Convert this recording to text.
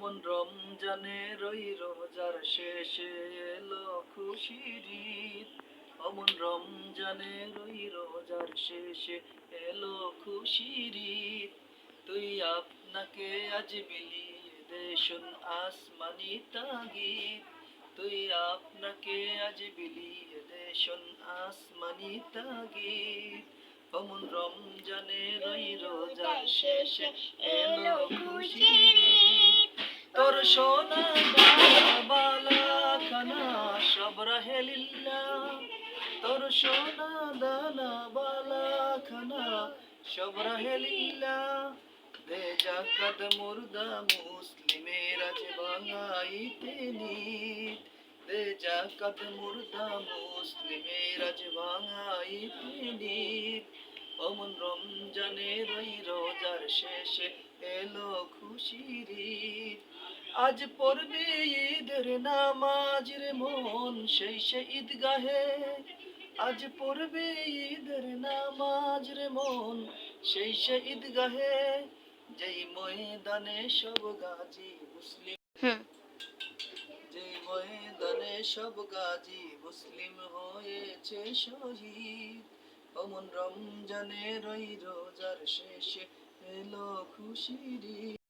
অমন রমজানের ওই রোজার শেষে এলো খুশির ঈদ। অমন রমজানের ওই রোজার শেষে এলো খুশির তুই আপনাকে আজ বিলিয়ে দে শোন আসমানি তাগিদ। তুই আপনাকে আজ বিলিয়ে দে শোন আসমানি তাগিদ। অমন রমজানের ওই রোজার শেষে এলো খুশির সোনা বালা খানা সব রাহে লিল্লা তোর সোনা দানা বালা খানা সব রাহে লিল্লা দে জাকাত মুর্দা মুসলিমের আজ বাঙাইতে নিত। দে জাকাত মুর্দা মুসলিমের আজ বাঙাইতে নিত। অমন রমজানের ওই রোজার শেষে এলো খুশির আজ পড়বে ঈদের নামাজ রে মন সেই সে ঈদগাহে। আজ পড়বে ঈদের নামাজ রে মন সেই সে ঈদগাহে। যেই ময়দানে সব গাজী মুসলিম যেই ময়দানে সব গাজী মুসলিম হয়েছে শহীদ। অমন রমজানের রোজার শেষে এলো খুশির।